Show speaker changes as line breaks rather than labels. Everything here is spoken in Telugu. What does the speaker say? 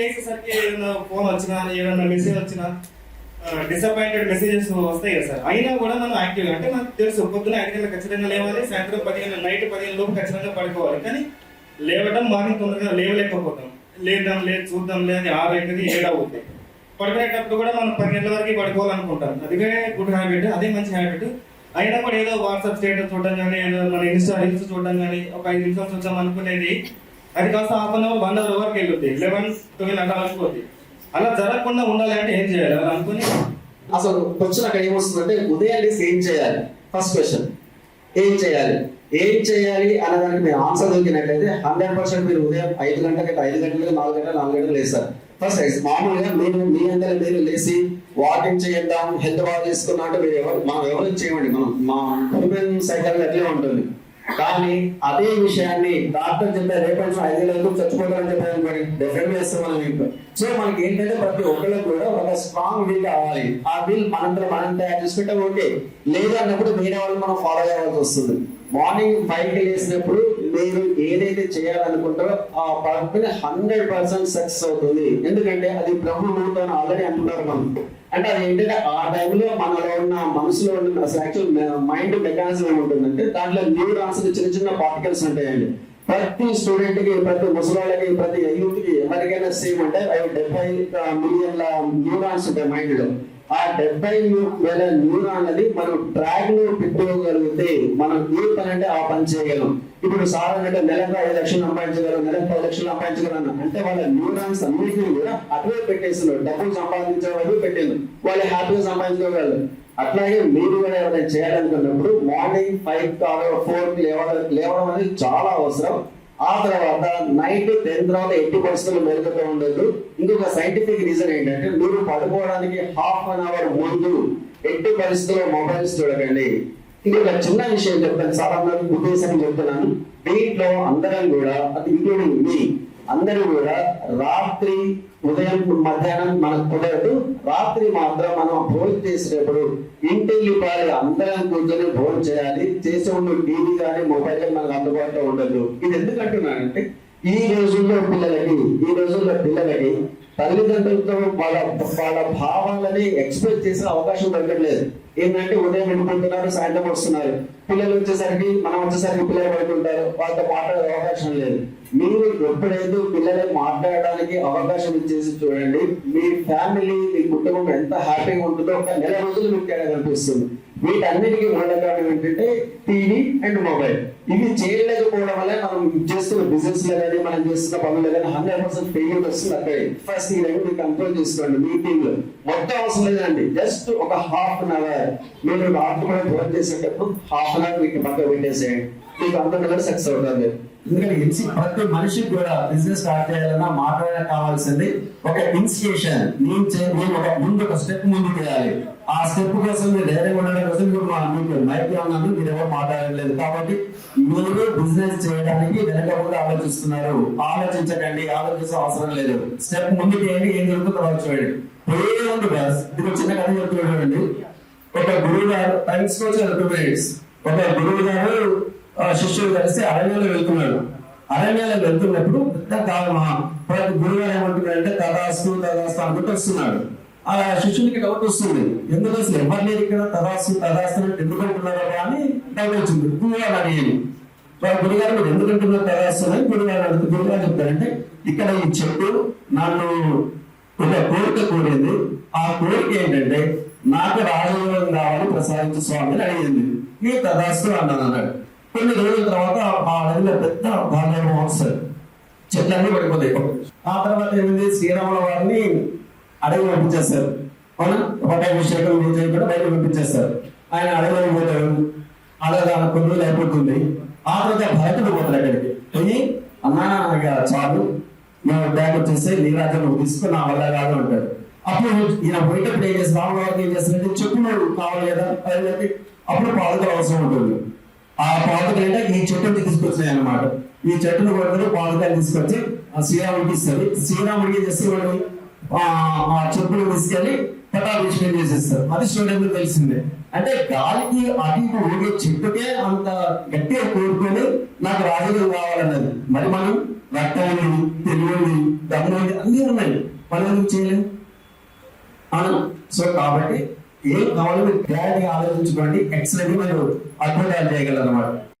పొద్దున ఏదైనా ఫోన్ వచ్చినా ఏదైనా మెసేజ్ వచ్చినా డిసప్పాయింటెడ్ మెసేజెస్ వస్తాయి కదా సార్. అయినా కూడా మనం యాక్టివ్ అంటే మనకు తెలుసు పొద్దున ఐదు గంటలకు ఖచ్చితంగా లేవాలి సాయంత్రం పదిహేను నైట్ పదిహేను లోపు ఖచ్చితంగా పడుకోవాలి. కానీ లేవడం మార్నింగ్ తొందరగా లేవలేకపోతాం. లేదాం లేదు చూద్దాం లేదు ఆరు అవుతుంది ఏడు అవుతుంది పడుకునేటప్పుడు కూడా మనం పది గంటల వరకు పడుకోవాలనుకుంటాం. అదిగే గుడ్ హ్యాబిట్ అదే మంచి హ్యాబిట్ అయినా కూడా ఏదో వాట్సాప్ స్టేటస్ చూడడం కానీ ఏదో మన ఇన్స్టా రీల్స్ చూడడం కానీ ఒక ఐదు నిమిషాలు చూద్దాం అనుకునేది అది కాస్త half an hour one hour వరకు వెళ్ళుద్ది లెవెన్ తొమ్మిది అట్లా అలసిపోద్ది. అలా జరగకుండా ఉండాలి అంటే ఏం చేయాలి? అలా అనుకుని
అసలు క్వశ్చన్ అక్కడ ఏమొస్తుందంటే ఉదయం లేసి ఏం చేయాలి? ఫస్ట్ క్వశ్చన్ ఏం చేయాలి? ఏం చేయాలి అనే దానికి మీరు ఆన్సర్ దొరికినట్లయితే హండ్రెడ్ పర్సెంట్ మీరు ఉదయం ఐదు గంటలకి ఐదు గంటలకు నాలుగు గంటలు నాలుగు గంటలు లేస్తారు. ఫస్ట్ మామూలుగా మీరు మీ అందరూ మీరు లేచి వాకింగ్ చేద్దాం హెల్త్ బాగా తీసుకున్నట్టు అంటే మీరు ఎవరు మనం ఎవరు చేయమండి? మనం మా హ్యూమన్ సైకిల్ అట్లే ఉంటుంది. కానీ అదే విషయాన్ని డాక్టర్ చెప్పే రేపటి ఐదు గంటలకు చచ్చిపోతారని చెప్పారు మరి డెఫినెట్ చేస్తాం మనం సో మనకి ఏంటంటే ప్రతి ఒక్కరికి కూడా ఒక స్ట్రాంగ్ విల్ కావాలి. ఆ విల్ మనంతా మనం తయారు చేసుకుంటే ఓకే. లేదు అన్నప్పుడు వేరే వాళ్ళు మనం ఫాలో అవ్వాల్సి వస్తుంది. మార్నింగ్ ఫైవ్ లేసినప్పుడు నేను ఏదైతే చేయాలనుకుంటారో ఆ పని హండ్రెడ్ పర్సెంట్ సక్సెస్ అవుతుంది. ఎందుకంటే అది బ్రహ్మ ముహూర్తం ఆల్రెడీ అంటున్నారు మనం. అంటే అది ఏంటంటే ఆ టైంలో మనలో ఉన్న మనసులో ఉన్న అసలు యాక్చువల్ మైండ్ మెకానిజం ఏముంటుందంటే దాంట్లో న్యూరాన్స్ చిన్న చిన్న పార్టికల్స్ ఉంటాయండి. ప్రతి స్టూడెంట్కి ప్రతి ముసలాళ్ళకి ప్రతి యూత్కి ఎవరికైనా సేమ్ అంటే అవి డెబ్బై మిలియన్ల న్యూరాన్స్ ఉంటాయి మైండ్లో. ఆ డెబ్బై వేల న్యూరాన్ అనేది మనం ట్రాక్లో పెట్టుకోగలిగితే మనం ఏ పని అంటే ఆ పని చేయగలం. ఇప్పుడు సార్ అంటే నెలకు ఐదు లక్షలు సంపాదించగలం నెలకు పది లక్షలు సంపాదించగలం అంటే వాళ్ళ న్యూరాన్స్ అన్నింటినీ కూడా అటువే పెట్టేస్తున్నారు. డబ్బులు సంపాదించే వైపు పెట్టింది వాళ్ళు హ్యాపీగా సంపాదించుకోగలరు. అట్లాగే మీరు కూడా ఏమైనా చేయాలనుకున్నప్పుడు మార్నింగ్ ఫైవ్ ఫోర్ లేవడం లేవడం అనేది చాలా అవసరం. ఆ తర్వాత నైట్ టెన్ తర్వాత ఎట్టి పరిస్థితుల్లో మెరుగుతూ ఉండదు ఇంకొక సైంటిఫిక్ రీజన్ ఏంటంటే మీరు పడుకోవడానికి హాఫ్ అన్ అవర్ ముందు ఎట్టి పరిస్థితుల్లో మొబైల్స్ చూడకండి. ఇంకొక చిన్న విషయం చెప్తాను. చాలా మంది ఉద్దేశం చెప్తున్నాను. దీంట్లో అందరం కూడా అది ఇంక్లూడింగ్ మీ అందరూ కూడా రాత్రి ఉదయం మధ్యాహ్నం మనకు కుదరదు రాత్రి మాత్రం మనం భోజనం చేసేటప్పుడు ఇంటిల్లి పారి అందరం కూర్చొని భోజనం చేయాలి. చేసే ఉండే టీవీ కానీ మొబైల్ కానీ మనకు అందుబాటులో ఉండదు. ఇది ఎందుకంటున్నానంటే ఈ రోజుల్లో పిల్లలకి ఈ రోజుల్లో పిల్లలకి తల్లిదండ్రులతో వాళ్ళ వాళ్ళ భావాలని ఎక్స్ప్రెస్ చేసే అవకాశం దొరకట్లేదు. ఏంటంటే ఉదయం వెళ్ళిపోతున్నారు సాయంత్రం వస్తున్నారు. పిల్లలు వచ్చేసరికి మనం వచ్చేసరికి పిల్లలు పడుతుంటారు వాళ్ళతో మాట్లాడే అవకాశం లేదు. మీరు ఎప్పుడైతే పిల్లలు మాట్లాడడానికి అవకాశం ఇచ్చేసి చూడండి మీ ఫ్యామిలీ మీ కుటుంబం ఎంత హ్యాపీగా ఉంటుందో ఒక నెల రోజులు మీకు తేడా కనిపిస్తుంది. వీటన్నిటికీ మూల కారణం ఏంటంటే టీవీ అండ్ మొబైల్. ఇవి చేయలేకపోవడం వల్ల మనం చేస్తున్న బిజినెస్లో కానీ మనం చేస్తున్న పనులు కానీ హండ్రెడ్ పర్సెంట్ ఫెయిల్యూర్ వస్తుంది. అక్కడ ఫస్ట్ ఈ రెండు మీరు కంట్రోల్ చేసుకోండి మీటింగ్లో. మొత్తం అవసరం లేదండి. జస్ట్ ఒక హాఫ్ అన్ అవర్ మీరు రాత్రి కూడా వర్క్ చేసేటప్పుడు హాఫ్ అన్ అవర్ మీకు పక్కన పెట్టేసేయండి. మీకు అంత సక్సెస్ అవుతుంది. ఎందుకంటే ఇన్సి ప్రతి మనిషికి కూడా బిజినెస్ స్టార్ట్ చేయాలన్నా మాట్లాడాలి కావాల్సింది ఒక ఇన్స్టిట్యూషన్ నేను నేను ఒక ముందు ఒక స్టెప్ ముందు చేయాలి. ఆ స్టెప్ కోసం మీరు ధైర్యం ఉండడం కోసం ఇప్పుడు మా మీకు మైక్ ఉన్నాను మీరు ఎవరు మాట్లాడలేదు కాబట్టి మీరు బిజినెస్ చేయడానికి వెనక కూడా ఆలోచిస్తున్నారు. ఆలోచించకండి ఆలోచించే అవసరం లేదు. స్టెప్ ముందు చేయండి ఏం జరుగుతుందో తర్వాత చూడండి. ఉంది బస్ ఇది ఒక చిన్న కథ చెప్తున్నాడు ఒక గురువు గారు టైమ్స్ టూ మినిట్స్ ఒక గురువు గారు శిష్యుడు కలిసి అరణ్యంలో వెళ్తున్నాడు అరణ్యంలో వెళ్తున్నప్పుడు ప్రతి గురువు ఏమంటున్నాడంటే తదాస్తు తదాస్తు అనుకుంటూ వస్తున్నాడు. ఆ శిష్యునికి డౌట్ వస్తుంది. ఎందుకు అసలు ఎవరు లేరు ఇక్కడ? తదాస్తు తదాస్తు అంటే ఎందుకు అంటున్నారా అని డౌట్ వచ్చింది. గురువు గారు అడిగింది వాళ్ళ గురుగారు మీరు ఎందుకు అంటున్నారు తదాస్తు అని గురుగారు అడుగుతూ గురుగారు చెప్తారంటే ఇక్కడ ఈ చెట్టు నన్ను ఒక కోరిక కోరింది. ఆ కోరిక ఏంటంటే నాకు రాజయోగం కావాలి ప్రసాదించు స్వామి అని అడిగింది. ఈ తదాస్తు అన్నాను అన్నాడు. కొన్ని రోజుల తర్వాత ఆ అడవిలో పెద్ద బాగా వస్తుంది చెట్లన్నీ పడిపోతాయి. ఆ తర్వాత ఏమైంది? శ్రీరాముల వారిని అడవి పంపించేస్తారు. అవునా? పట్టాభిషేకం పూజ కూడా బయట పంపించేస్తారు. ఆయన అడవిలో పోతాడు. అలాగా కొన్ని రోజులు అయిపోతుంది ఆ తర్వాత భరతుడు పోతాడు అక్కడికి. పోయి అన్నా ఇక చాలు. మేము బ్యాగ్ వచ్చేస్తే నీరాజను తీసుకుని నువ్వు నా వల్ల కాదు అంటాడు. అప్పుడు ఈయన పోయేటప్పుడు ఏం చేస్తారు రాముల వారికి ఏం చేస్తారంటే చెప్పు కావాలి కదా అప్పుడు పాదుకలు అవసరం ఉంటుంది. ఆ పాదుకలు అంటే ఈ చెట్టుని తీసుకొచ్చినాయి అన్నమాట ఈ చెట్టును కొడతారు పాదుకలు తీసుకొచ్చి ఆ శ్రీరాముడికి ఇస్తారు శ్రీరాముడికి ఏం వాళ్ళు ఆ చెప్పులు తీసుకెళ్ళి పటాభిషేకం చేసేస్తారు. అది స్టూడెంట్ తెలిసిందే. అంటే గాలికి అటు ఇటు ఊగే చెట్టుకే అంత గట్టిగా కోరుకొని నాకు రాజకీయం కావాలన్నది. మరి మనం రక్తం తెలుగుని దమ్ముని అన్ని అన్నీ ఉన్నాయి. మనం ఎందుకు చేయలేము అవును? సో కాబట్టి ఏం కావాలో మీరు క్లారిటీగా ఆలోచించుకోండి. ఎక్సలెంట్ మీరు అద్భుతాలు చేయగలరు అనమాట